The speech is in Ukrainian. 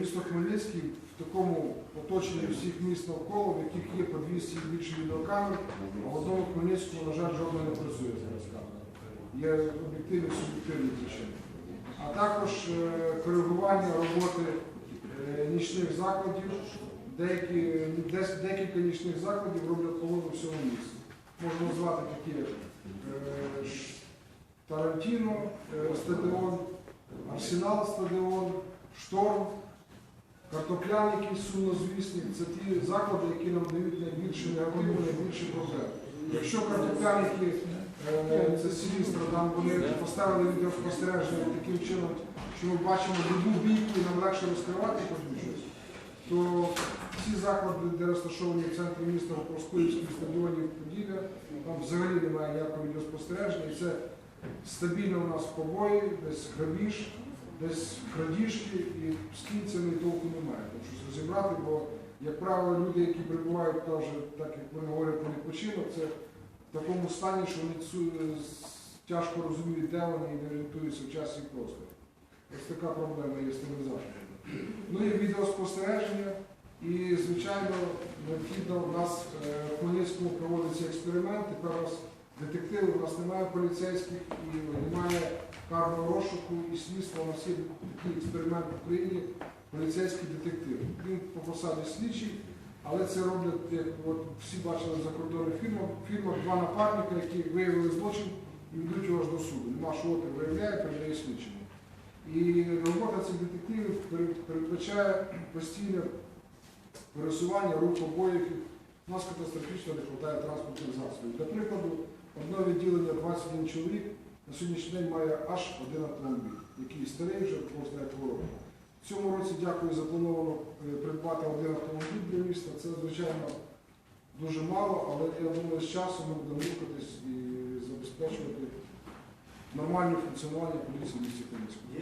Місто Хмельницький в такому оточенні всіх міст навколо, в яких є по 200 і більше відеокамер, а в одному Хмельницькому, на жаль, жодної не працює зараз камера. Є об'єктивні суб'єктивні причини. А також е, коригування роботи е, нічних закладів. Деякі, декілька нічних закладів роблять колону в всьому місті. Можна назвати такі е, Тарантіно, стадіон, Арсенал стадіон, Шторм, Картоплян, який сумнозвісний. Це ті заклади, які нам дають найбільше негативу, найбільше проблем. Якщо картопляники, е, це Сілістра, там вони поставили відеоспостереження таким чином, що ми бачимо любу бійку і нам легше розкривати щось, то всі заклади, де розташовані в центрі міста Проскурівській стадіоні Поділля, там взагалі немає ніякого відеоспостереження. І це стабільно у нас побої, десь грабіж, десь крадіжки і з кінцями толку немає. Тому що розібрати, бо, як правило, люди, які прибувають теж, так як вони говорять на відпочинок, це в такому стані, що вони тяжко розуміють, де вони і не орієнтуються в часі і просторі. Ось така проблема є заходами. Ну і відеоспостереження. І, звичайно, необхідно у нас е, в Хмельницькому проводиться експеримент. Тепер у детективи, у нас немає поліцейських і немає карного розшуку і слідства. У нас є такий експеримент в Україні, поліцейський детектив. Він по посаді слідчий, але це роблять, як от всі бачили за кордоном фільмах, фільмах два напарника, які виявили злочин і ведуть його ж до суду. Нема що опір виявляє, передає слідчому. І робота цих детективів передбачає постійне пересування рух обоїх. У нас катастрофічно не вистачає транспортних засобів. Відділення 21 чоловік на сьогоднішній день має аж один автомобіль, який старий вже просто як. В цьому році, дякую, заплановано е, придбати один автомобіль для міста. Це, звичайно, дуже мало, але я думаю, з часом ми будемо рухатись і забезпечувати нормальне функціонування поліції в місті Хмельницькому.